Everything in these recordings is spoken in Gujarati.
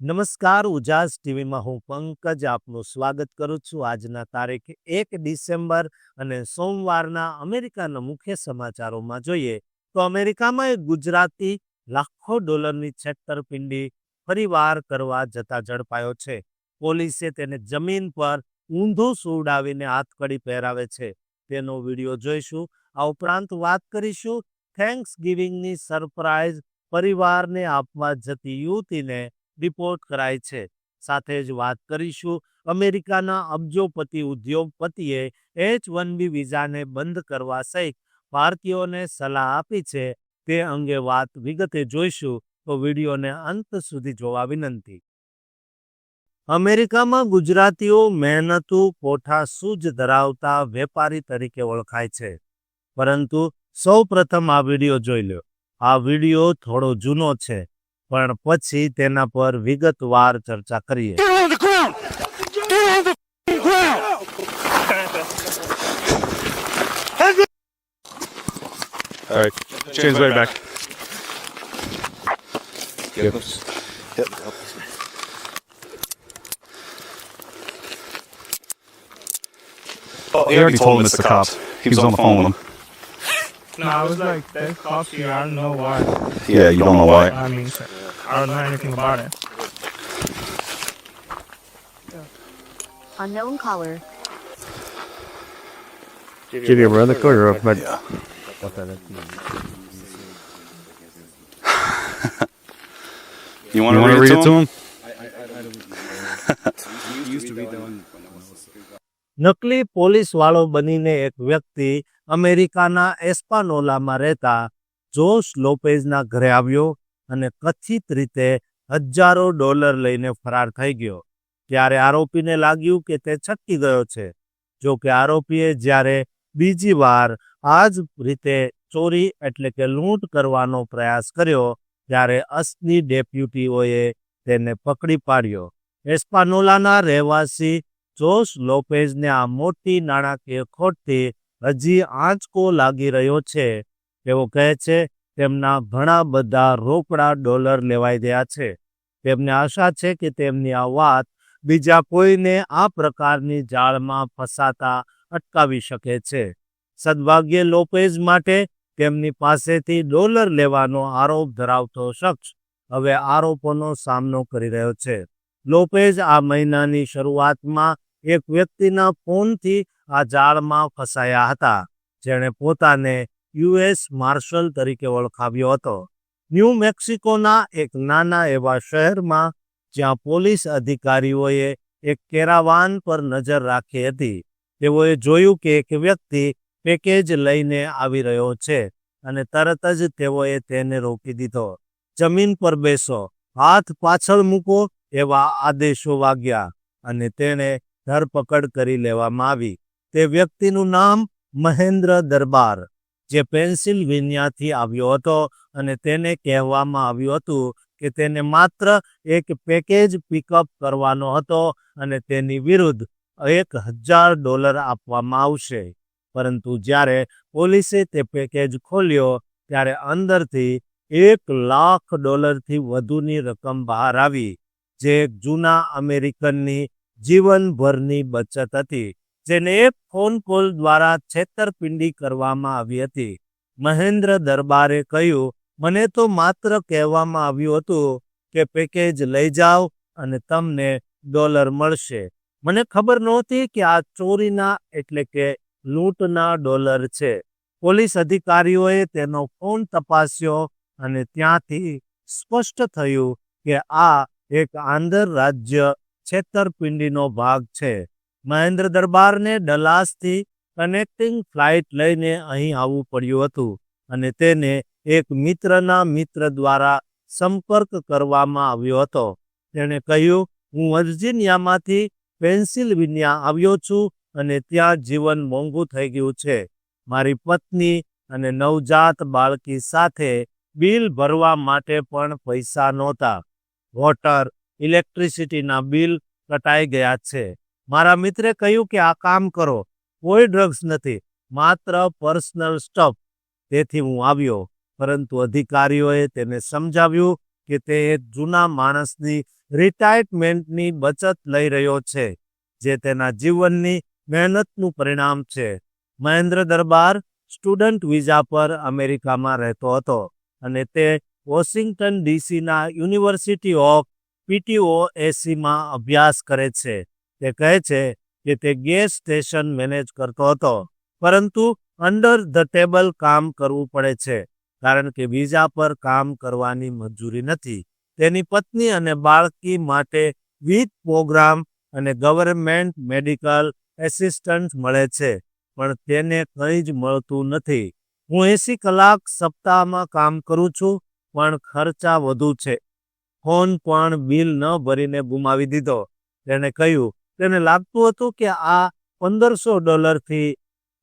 નમસ્કાર, ઉજાસ ટીવીમાં હું પંકજ આપનું સ્વાગત કરું છું આજના તારીખ એક ડિસેમ્બર અને સોમવારના અમેરિકાના મુખ્ય સમાચારોમાં જોઈએ તો અમેરિકામાં એક ગુજરાતી લાખો ડોલરની છેતરપિંડી ફરીવાર કરવા જતા ઝડપાયો છે. પોલીસે તેને જમીન પર ઊંધો સુવડાવીને હાથકડી પહેરાવે છે. તેનો વીડિયો જોઈશું, આ ઉપરાંત વાત કરીશું થેન્ક્સ ગિવિંગની સરપ્રાઇઝ પરિવારને આપવા જતી યુવતીને રિપોર્ટ કરાય છે. સાથે જ વાત કરીશું અમેરિકાના અબજોપતિ ઉદ્યોગપતિએ એચ વન બી વિઝાને બંધ કરવા સહિત ભારતીયોને સલાહ આપી છે. તે અંગે વાત વિગતે જોઈશું તો વિડીયોને અંત સુધી જોવા વિનંતી. અમેરિકામાં ગુજરાતીઓ મહેનતુ પોઠા સૂજ ધરાવતા વેપારી તરીકે ઓળખાય છે. પરંતુ સૌ પ્રથમ આ વીડિયો જોઈ લો આ વીડિયો થોડો જૂનો છે. પણ પછી તેના પર વિગતવાર ચર્ચા કરીએ Get on the ground! Get on the f***ing ground! All right, James, way back. Yep. Oh, he already told him it's the cops. He was on the phone with him. No, I was like, there's cops here. I don't know why. Yeah, you don't know why. I mean, I don't know anything about it. Unknown caller. Give your brother quarter of but Yeah. You want to read, it to him? નકલી પોલીસ વાળો બનીને એક વ્યક્તિ અમેરિકાના એસ્પાનોલામાં રહેતા જોશ લોપેઝના ઘરે આવ્યો અને કથિત રીતે હજારો ડોલર લઈને ફરાર થઈ ગયો. ત્યારે આરોપીને લાગ્યું કે તે છટકી ગયો છે. જો કે આરોપીએ જ્યારે બીજી વાર આ જ રીતે ચોરી એટલે કે લૂંટ કરવાનો પ્રયાસ કર્યો, ત્યારે અસલી ડેપ્યુટીઓએ તેને પકડી પાડ્યો. એસ્પાનોલાના રહેવાસી જોશ લોપેઝને આ મોટી નાણાકીય ખોટથી હજી આંચકો લાગી રહ્યો છે. તેઓ કહે છે તેમના ઘણા બધા રોકડા ડોલર લેવાઈ ગયા છે. તેમને આશા છે કે તેમની આ વાત બીજા કોઈને આ પ્રકારની જાળમાં ફસાતા અટકાવી શકે છે. સદભાગ્ય લોપેઝ માટે તેમની પાસેથી ડોલર લેવાનો આરોપ ધરાવતો શખ્સ હવે આરોપોનો સામનો કરી રહ્યો છે. લોપેઝ આ મહિનાની શરૂઆતમાં એક વ્યક્તિના ફોનથી આ જાળમાં ફસાયા હતા, જેણે પોતાને યુએસ માર્શલ તરીકે ઓળખાવ્યો હતો. ન્યૂ મેક્સિકોના એક નાના એવા શહેરમાં, જ્યાં પોલીસ અધિકારીઓએ એક કેરાવાન પર નજર રાખી હતી. તેઓએ જોયું કે એક વ્યક્તિ પેકેજ લઈને આવી રહ્યો છે અને તરત જ તેઓએ તેને રોકી દીધો. જમીન પર બેસો, હાથ પાછળ મૂકો એવા આદેશો વાગ્યા અને તેણે ધરપકડ કરી લેવામાં આવી. તે વ્યક્તિનું નામ મહેન્દ્ર દરબાર જે પેન્સિલ્વેનિયાથી આવ્યો હતો અને તેને કહેવામાં આવ્યું હતું કે તેને માત્ર એક પેકેજ પિકઅપ કરવાનો હતો અને તેની વિરુદ્ધ એક હજાર ડોલર આપવામાં આવશે. પરંતુ જ્યારે પોલીસે તે પેકેજ ખોલ્યો, ત્યારે અંદરથી એક લાખ ડોલરથી વધુની રકમ બહાર આવી, જે એક જૂના અમેરિકનની જીવનભરની બચત હતી. જેને ફોન કોલ દ્વારા છેતરપિંડી કરવામાં આવી હતી. મહેન્દ્ર દરબારે કહ્યું, મને તો માત્ર કહેવામાં આવ્યું હતું કે પેકેજ લઈ જાઓ અને તમને ડોલર મળશે. મને ખબર નહોતી કે આ ચોરીના એટલે કે લૂંટના ડોલર છે. પોલીસ અધિકારીઓએ તેનો ફોન તપાસ્યો અને ત્યાંથી સ્પષ્ટ થયું કે આ એક આંતરરાજ્ય છેતરપિંડીનો ભાગ છે. મહેન્દ્ર દરબારને ડલાસથી કનેક્ટિંગ ફ્લાઇટ લઈને અહીં આવવું પડ્યું હતું અને તેને એક મિત્રના મિત્ર દ્વારા સંપર્ક કરવામાં આવ્યો હતો. તેણે કહ્યું, હું વર્જિનિયામાંથી પેન્સિલ્વેનિયા આવ્યો છું અને ત્યાં જીવન મોંઘું થઈ ગયું છે. મારી પત્ની અને નવજાત બાળકી સાથે બિલ ભરવા માટે પણ પૈસા નહોતા. વોટર, ઇલેક્ટ્રિસિટીના બિલ કટાઈ ગયા છે. મારા મિત્રે કહ્યું કે આ કામ કરો. કોઈ ડ્રગ્સ નથી. માત્ર પર્સનલ સ્ટફ તેથી હું આવ્યો. પરંતુ અધિકારીઓએ તેને સમજાવ્યું કે તે એક જૂના માણસની રિટાયરમેન્ટની બચત લઈ રહ્યો છે, જે તેના જીવનની મહેનતનું પરિણામ છે. મહેન્દ્ર દરબાર સ્ટુડન્ટ વિઝા પર અમેરિકામાં રહેતો હતો અને તે વોશિંગ્ટન ડીસીના યુનિવર્સિટી ઓફ પીટીઓ એસીમાં અભ્યાસ કરે છે. તે કહે છે કે તે ગેસ સ્ટેશન મેનેજ કરતો હતો. પરંતુ અંડર ધ ટેબલ કામ કરવું પડે છે, કારણ કે વિઝા પર કામ કરવાની મંજૂરી નથી. તેની પત્ની અને બાળકી માટે વિથ પ્રોગ્રામ અને ગવર્મેન્ટ મેડિકલ એસિસ્ટન્ટ મળે છે, પણ તેને કંઈ જ મળતું નથી. હું એસી કલાક સપ્તાહમાં કામ કરું છું, પણ ખર્ચા વધુ છે. ફોન પણ બિલ ન ભરીને ગુમાવી દીધો. તેણે કહ્યું તેને લાગતું હતું કે આ પંદરસો ડોલરથી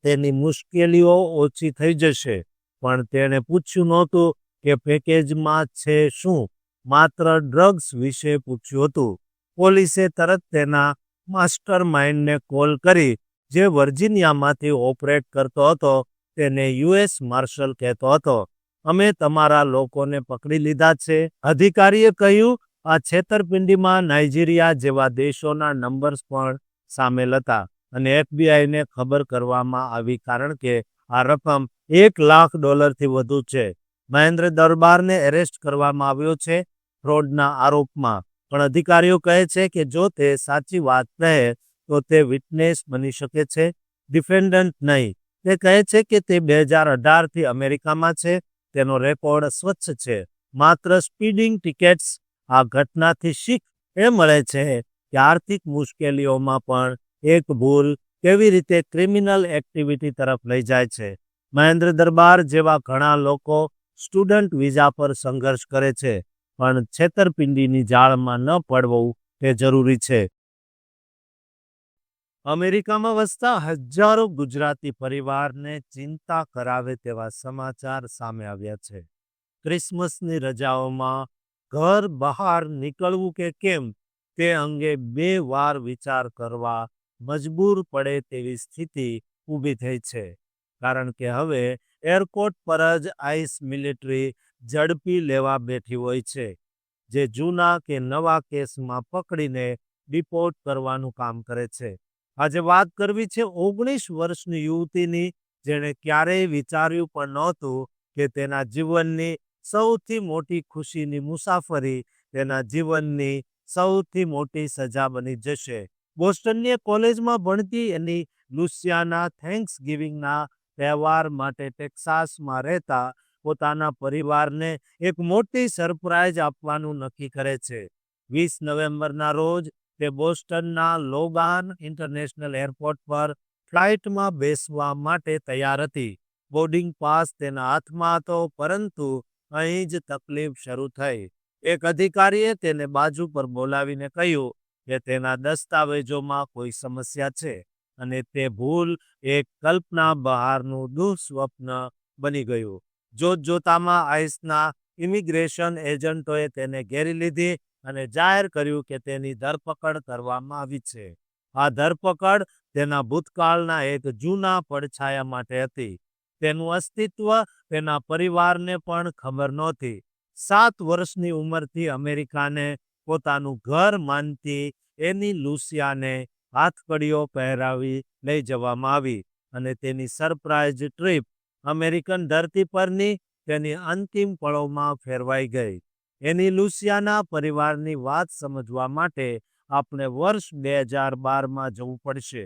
તેની મુશ્કેલીઓ ઓછી થઈ જશે. પણ તેણે પૂછ્યું નહોતું કે પેકેજમાં છે શું. માત્ર ડ્રગ્સ વિશે પૂછ્યું હતું. પોલીસે તરત તેના માસ્ટર માઇન્ડને કોલ કરી, જે વર્જિનિયામાંથી ઓપરેટ કરતો હતો, તેને યુએસ માર્શલ કહેતો હતો. અમે તમારા લોકોને પકડી લીધા છે. અધિકારીએ કહ્યું આ છેતરપિંડીમાં નાઇજીરિયા જેવા દેશોના નંબર્સ પણ સામેલ હતા અને એફબીઆઈને ખબર કરવામાં આવી કારણ કે આ રકમ એક લાખ ડોલરથી વધુ છે. મહેન્દ્ર દરબારને એરેસ્ટ કરવામાં આવ્યો છે ફ્રોડના આરોપમાં. પણ અધિકારીઓ કહે છે કે જો તે સાચી વાત કહે, તો તે વિટનેસ બની શકે છે, ડિફેન્ડન્ટ નહીં. તે કહે છે કે તે બે હજાર અઢારથી અમેરિકામાં છે, તેનો રેકોર્ડ સ્વચ્છ છે. માત્ર સ્પીડિંગ ટિકેટ્સ આ ઘટનાથી શીખ એ મળે છે કે આર્થિક મુશ્કેલીઓમાં પણ એક ભૂલ કેવી રીતે ક્રિમિનલ એક્ટિવિટી તરફ લઈ જાય છે. મહેન્દ્ર દરબાર જેવા ઘણા લોકો સ્ટુડન્ટ વિઝા પર સંઘર્ષ કરે છે, પણ છેતરપિંડીની જાળમાં ન પડવું તે જરૂરી છે. અમેરિકામાં વસતા હજારો ગુજરાતી પરિવારને ચિંતા કરાવે તેવા સમાચાર સામે આવ્યા છે. ક્રિસમસની રજાઓમાં ઘર બહાર નીકળવું કે કેમ, તે અંગે બે વાર વિચાર કરવા મજબૂર પડે તેવી સ્થિતિ ઊભી થઈ છે. કારણ કે હવે એરપોર્ટ પર જ આઈસ મિલિટરી ઝડપી લેવા બેઠી હોય છે, જે જૂના કે નવા કેસમાં પકડીને ડિપોર્ટ કરવાનું કામ કરે છે. આજે વાત કરવી છે ઓગણીસ વર્ષની યુવતીની, જેણે ક્યારેય વિચાર્યું પણ નહોતું કે તેના જીવનની સૌથી મોટી ખુશીની મુસાફરી તેના જીવનની સૌથી મોટી સજા બની જશે. બોસ્ટનની કોલેજમાં ભણતી એની લુસિયાના થેન્ક્સ ગિવિંગના તહેવાર માટે ટેક્સાસમાં રહેતા પોતાના પરિવારને એક મોટી સરપ્રાઇઝ આપવાનું નક્કી કરે છે. વીસ નવેમ્બરના રોજ તે બોસ્ટનના લોગાન ઇન્ટરનેશનલ એરપોર્ટ પર ફ્લાઇટમાં બેસવા માટે તૈયાર હતી. બોર્ડિંગ પાસ તેના હાથમાં હતો, પરંતુ અહીં જ તકલીફ શરૂ થઈ. એક અધિકારીએ તેને બાજુ પર બોલાવીને કહ્યું કે તેના દસ્તાવેજોમાં કોઈ સમસ્યા છે અને તે ભૂલ એક કલ્પના બહારનું દુઃસ્વપ્ન બની ગયું. જોત જોતામાં આઈસના ઇમિગ્રેશન એજન્ટોએ તેને ઘેરી લીધી અને જાહેર કર્યું કે તેની ધરપકડ કરવામાં આવી છે. આ ધરપકડ તેના ભૂતકાળના એક જૂના પડછાયા માટે હતી. તેનું અસ્તિત્વ તેના પરિવારને પણ ખબર નહોતી. સાત વર્ષની ઉંમરથી અમેરિકાને પોતાનું ઘર માનતી એની લુસિયાને હાથકડીઓ પહેરાવી લઈ જવામાં આવી અને તેની સરપ્રાઇઝ ટ્રીપ અમેરિકન ધરતી પરની તેની અંતિમ પળોમાં ફેરવાઈ ગઈ. એની લુસિયાના પરિવારની વાત સમજવા માટે આપણે વર્ષ બે હજાર બારમાં જવું પડશે,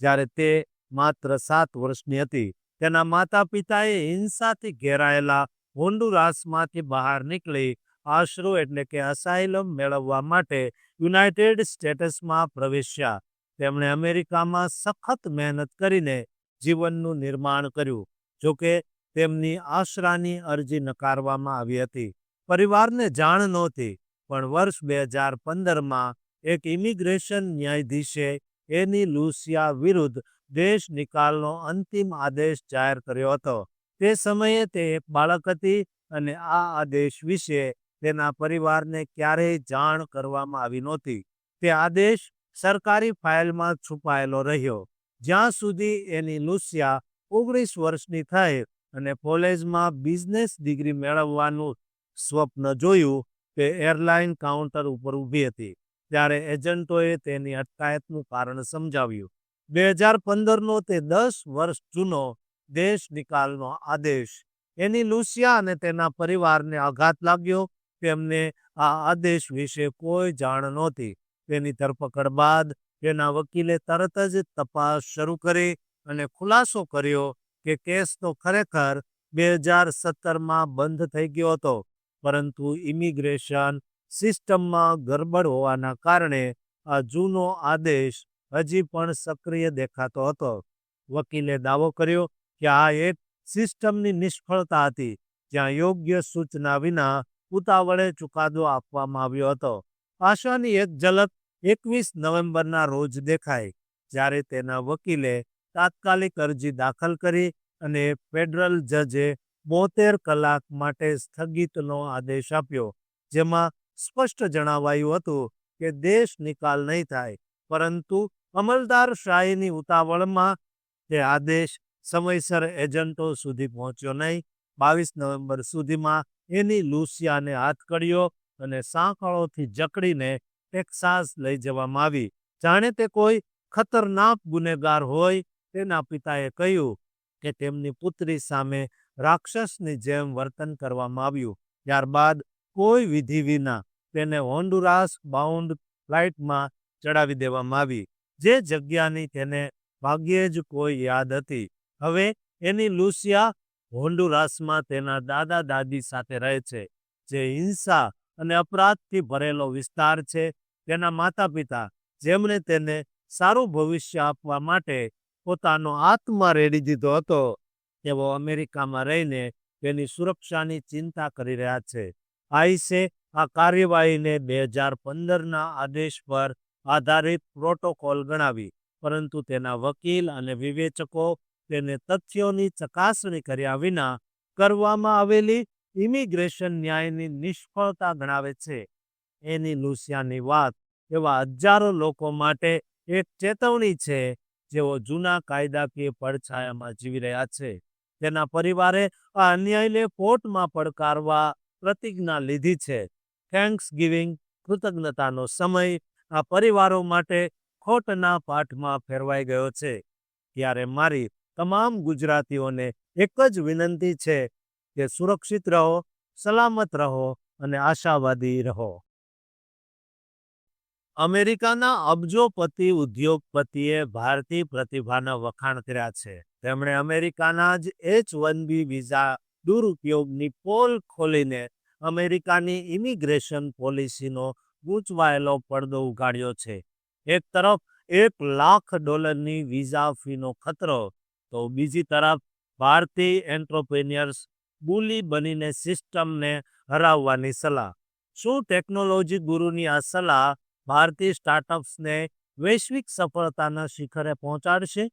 જ્યારે તે માત્ર સાત વર્ષની હતી. તેના માતા પિતાએ હિંસાથી ઘેરાયેલા હોન્ડુરાસમાંથી બહાર નીકળી આશરો એટલે કે અસાઇલમ મેળવવા માટે યુનાઇટેડ સ્ટેટ્સમાં પ્રવેશ્યા. તેમણે અમેરિકામાં સખત મહેનત કરીને જીવનનું નિર્માણ કર્યું જોકે તેમની આશરાની અરજી નકારવામાં આવી હતી. પરિવારને જાણ નહોતી, પણ વર્ષ બે હજાર પંદરમાં એક ઇમિગ્રેશન ન્યાયાધીશે એની લુસિયા વિરુદ્ધ દેશ નિકાલનો અંતિમ આદેશ જાહેર કર્યો હતો. તે સમયે તે એક બાળક હતી અને આ આદેશ વિશે તેના પરિવારને ક્યારેય જાણ કરવામાં આવી નહોતી. તે આદેશ સરકારી ફાઇલમાં છુપાયેલો રહ્યો. જ્યાં સુધી એની લુસિયા ઓગણીસ વર્ષની થઈ અને કોલેજમાં બિઝનેસ ડિગ્રી મેળવવાનું સ્વપ્ન જોયું, તે એરલાઇન કાઉન્ટર ઉપર ઊભી હતી. ત્યારે એજન્ટોએ તેની અટકાયતનું કારણ સમજાવ્યું. બે હજાર પંદરનો તે દસ વર્ષ જૂનો દેશ નિકાલનો આદેશ. એની લુસિયા અને તેના પરિવારને આઘાત લાગ્યો. તેમને આ આદેશ વિશે કોઈ જાણ નહોતી. તેની ધરપકડ બાદ તેના વકીલે તરત જ તપાસ શરૂ કરી અને ખુલાસો કર્યો કે કેસ તો ખરેખર બે હજાર સત્તરમાં બંધ થઈ ગયો હતો, પરંતુ ઇમિગ્રેશન સિસ્ટમમાં ગરબડ હોવાના કારણે આ જૂનો આદેશ હજી પણ સક્રિય દેખાતો હતો. વકીલે દાવો કર્યો કે આ એક સિસ્ટમની નિષ્ફળતા હતી, જ્યાં યોગ્ય સૂચના વિના ઉતાવળે ચુકાદો આપવામાં આવ્યો હતો. આશાની એક ઝલક એકવીસ નવેમ્બરના રોજ દેખાઈ, જ્યારે તેના વકીલે તાત્કાલિક અરજી દાખલ કરી અને ફેડરલ જજે બોતેર કલાક માટે સ્થગિતનો આદેશ આપ્યો, જેમાં સ્પષ્ટ જણાવાયું હતું કે દેશ નિકાલ નહીં થાય, પરંતુ અમલદાર શાહીની ઉતાવળમાં તે આદેશ સમયસર એજન્ટો સુધી પહોંચ્યો નહીં, બાવીસ નવેમ્બર સુધીમાં એની લુસિયાને હાથ કર્યો અને સાંકળોથી જકડીને ટેક્સાસ લઈ જવામાં આવી. જાણે તે કોઈ ખતરનાક ગુનેગાર હોય, તેના પિતાએ કહ્યું કે તેમની પુત્રી સામે રાક્ષસની જેમ વર્તન કરવામાં આવ્યું. ત્યારબાદ કોઈ વિધિ વિના તેને હોન્ડુરાસ બાઉન્ડ ફ્લાઇટમાં ચડાવી દેવામાં આવી. જે જગ્યાની તેને ભાગ્યે જ કોઈ યાદ હતી. હવે એની લુસિયા હોન્ડુરાસમાં તેના દાદા દાદી સાથે રહે છે, જે હિંસા અને અપરાધથી ભરેલો વિસ્તાર છે તેના માતા પિતા જેમણે તેને સારું ભવિષ્ય આપવા માટે પોતાનો આત્મા રેડી દીધો હતો. તેઓ અમેરિકામાં રહીને તેની સુરક્ષાની ચિંતા કરી રહ્યા છે. આઈસે આ કાર્યવાહીને બે હજાર પંદરના આદેશ પર આધારિત પ્રોટોકોલ ગણાવી, પરંતુ તેના વકીલ અને વિવેચકો તેને તથ્યોની ચકાસણી કર્યા વિના કરવામાં આવેલી ઇમિગ્રેશન ન્યાયની નિષ્ફળતા ગણાવે છે. એની લુસિયાની વાત એવા હજારો લોકો માટે એક ચેતવણી છે, જેઓ જૂના કાયદાકીય પડછાયામાં જીવી રહ્યા છે. તેના પરિવારે આ અન્યાયને કોર્ટમાં પડકારવા પ્રતિજ્ઞા લીધી છે. થેન્ક્સ ગિવિંગ કૃતજ્ઞતાનો સમય આ પરિવારો માટે ખોટના પાઠમાં ફેરવાઈ ગયો છે. ત્યારે મારી તમામ ગુજરાતીઓને એક જ વિનંતી છે કે સુરક્ષિત રહો, સલામત રહો અને આશાવાદી રહો. અમેરિકાના અબજોપતિ ઉદ્યોગપતિએ ભારતીય પ્રતિભાના વખાણ કર્યા છે. તેમણે અમેરિકાના જ એચ વન બી વિઝા દુરુપયોગની પોલ ખોલીને અમેરિકાની ઇમિગ્રેશન પોલિસીનો ગૂંચવાયેલો પડદો ઉગાડ્યો છે. એક તરફ એક લાખ ડોલરની વિઝા ફીનો ખતરો, તો બીજી તરફ ભારતીય એન્ટરપ્રેન્યર્સ બુલી બનીને સિસ્ટમને હરાવવાની સલાહ. શું ટેકનોલોજી ગુરુની આ સલાહ ભારતીય સ્ટાર્ટઅપ્સને વૈશ્વિક સફળતાના શિખરે પહોંચાડશે?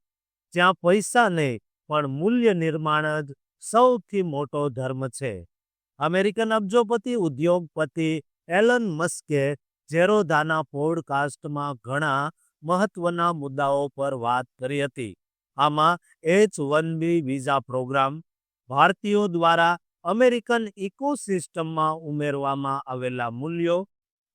જ્યાં પૈસા નહીં, પણ મૂલ્ય નિર્માણ જ સૌથી મોટો ધર્મ છે. અમેરિકન અબજોપતિ ઉદ્યોગપતિ એલન મસ્કે ઝેરોધાના પોડકાસ્ટમાં ઘણા મહત્વના મુદ્દાઓ પર વાત કરી હતી. આમાં H one B visa program ભારતીયો દ્વારા અમેરિકન ઇકોસિસ્ટમમાં ઉમેરવામાં આવેલા મૂલ્યો,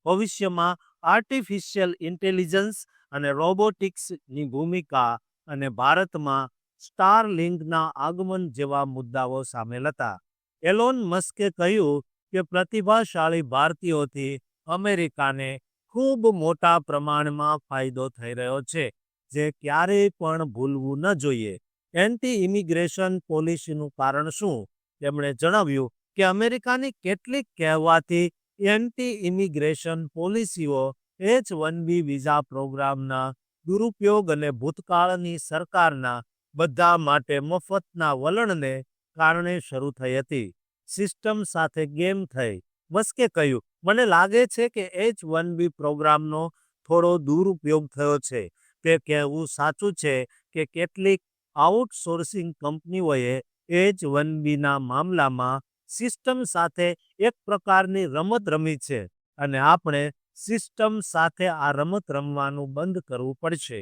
ભવિષ્યમાં આર્ટિફિશિયલ ઇન્ટેલિજન્સ અને રોબોટિક્સની ભૂમિકા અને ભારતમાં સ્ટાર લિંકના આગમન જેવા મુદ્દાઓ સામેલ હતા. એલોન મસ્કે કહ્યું કે પ્રતિભાશાળી ભારતીયોથી અમેરિકાને ખૂબ મોટા પ્રમાણમાં ફાયદો થઈ રહ્યો છે, જે ક્યારેય પણ ભૂલવું ન જોઈએ. એન્ટી ઇમિગ્રેશન પોલિસીનું કારણ શું? તેમણે જણાવ્યું કે અમેરિકાની કેટલીક કહેવાતી એન્ટી ઇમિગ્રેશન પોલિસીઓ એચ વન બી વિઝા પ્રોગ્રામના દુરુપયોગ અને ભૂતકાળની સરકારના બધા માટે મફતના વલણને કારણે શરૂ થઈ હતી. સિસ્ટમ સાથે ગેમ થઈ. મસ્કે કહ્યું, મને લાગે છે કે એચ વન બી પ્રોગ્રામનો થોડો દુરુપયોગ થયો છે. તે કહેવું સાચું છે કે કેટલીક આઉટસોર્સિંગ કંપનીઓએ એચ વન બીના મામલામાં સિસ્ટમ સાથે એક પ્રકારની રમત રમી છે અને આપણે સિસ્ટમ સાથે આ રમત રમવાનું બંધ કરવું પડશે.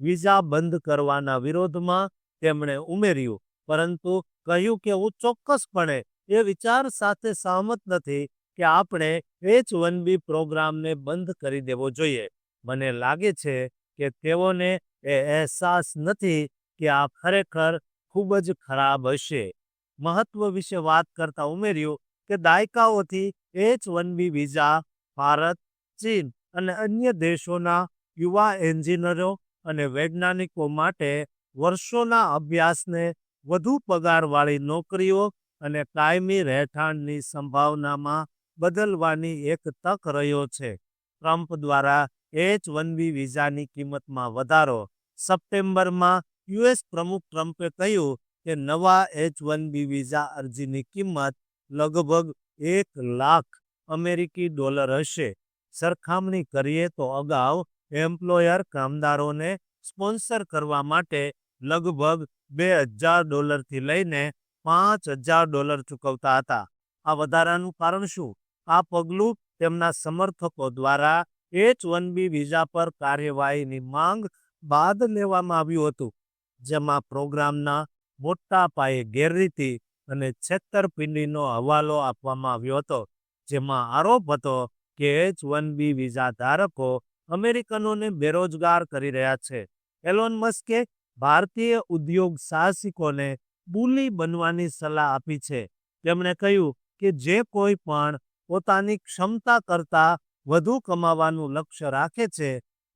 વિઝા બંધ કરવાના વિરોધમાં તેમણે ઉમેર્યું, પરંતુ કહ્યું કે હું ચોક્કસપણે એ વિચાર સાથે સહમત નથી કે આપણે એચ વન બી પ્રોગ્રામને બંધ કરી દેવો જોઈએ. મને લાગે છે કે તેઓને એ અહેસાસ નથી કે આ ખરેખર ખૂબ જ ખરાબ હશે. મહત્વ વિશે વાત કરતા ઉમેર્યું કે દાયકાઓથી H one B visa, Bharat, ચીન અને અન્ય દેશોના યુવા એન્જિનિયરો અને વૈજ્ઞાનિકો માટે વર્ષોના અભ્યાસને વધુ પગારવાળી નોકરીઓ અને કાયમી રહેઠાણની સંભાવનામાં બદલવાની એક તક રહ્યો છે. ટ્રમ્પ દ્વારા એચ વન બી વિઝાની કિંમતમાં વધારો. સપ્ટેમ્બરમાં યુએસ પ્રમુખ ટ્રમ્પે કહ્યું કે નવા એચ વન બી વિઝા અરજીની કિંમત લગભગ એક લાખ અમેરિકી ડોલર હશે. સરખામણી કરીએ તો અગાઉ એમ્પ્લોયર કામદારોને સ્પોન્સર કરવા માટે લગભગ બે હજાર ડોલરથી લઈને પાંચ હજાર ડોલર ચૂકવતા હતા. આ વધારાનું કારણ શું? આ પગલું તેમના સમર્થકો દ્વારા એચ વન બી વિઝા પર કાર્યવાહીની માંગ બાદ લેવામાં આવ્યું હતું, જેમાં પ્રોગ્રામના મોટા પાયે ગેરરીતિ અને છેતરપિંડીનો હવાલો આપવામાં આવ્યો હતો, જેમાં આરોપ હતો કે એચ વન બી વિઝા ધારકો અમેરિકનોને બેરોજગાર કરી રહ્યા છે. એલોન મસ્કે ભારતીય ઉદ્યોગ સાહસિકોને બુલી બનવાની સલાહ આપી છે. તેમણે કહ્યું કે જે કોઈ પણ પોતાની ક્ષમતા કરતાં વધુ કમાવાનું લક્ષ્ય રાખે છે,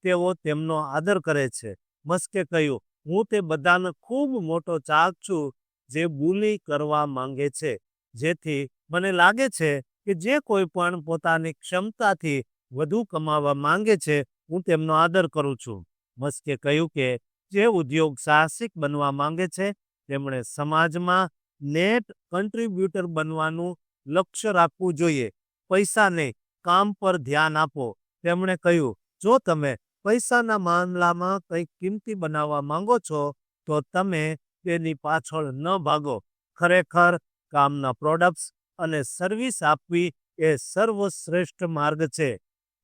તેઓ તેમનો આદર કરે છે. મસ્કે કહ્યું, હું તે બધાનો ખૂબ મોટો ચાહક છું જે બુલી કરવા માંગે છે. જેથી મને લાગે છે કે જે કોઈ પણ પોતાની ક્ષમતાથી વધુ કમાવા માંગે છે, હું તેમનો આદર કરું છું. મસ્કે કહ્યું કે જે ઉદ્યોગ સાહસિક બનવા માંગે છે તેમણે સમાજમાં નેટ કન્ટ્રીબ્યુટર બનવાનું લક્ષ્ય રાખવું જોઈએ. પૈસા નહીં કામ પર ધ્યાન આપો. તેમણે કહ્યું, જો તમે પૈસાના મામલામાં કંઈક કિંમતી બનાવવા માંગો છો, તો તમે તેની પાછળ ન ભાગો. ખરેખર કામના પ્રોડક્ટ્સ અને સર્વિસ આપવી એ સર્વશ્રેષ્ઠ માર્ગ છે.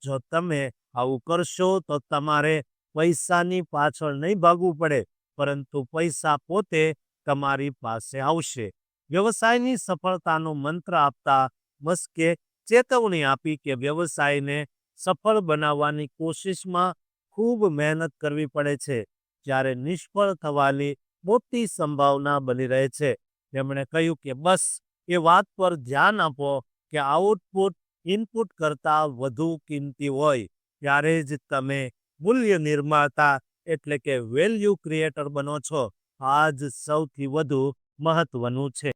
જો તમે આવું કરશો, તો તમારે પૈસાની પાછળ નહીં ભાગવું પડે, પરંતુ પૈસા પોતે તમારી પાસે આવશે. વ્યવસાયની સફળતાનો મંત્ર આપતા મસ્કે ચેતવણી આપી કે વ્યવસાયને સફળ બનાવવાની કોશિશમાં ખૂબ મહેનત કરવી પડે છે. જ્યારે નિષ્ફળ થવાની મોટી સંભાવના બની રહે છે. તેમણે કહ્યું કે બસ, એ વાત પર ધ્યાન આપો કે આઉટપુટ ઇનપુટ કરતાં વધુ કિંમતી હોય. ત્યારે જ તમે મૂલ્ય નિર્માતા એટલે કે વેલ્યુ ક્રિએટર બનો છો. આ જ સૌથી વધુ મહત્વનું છે.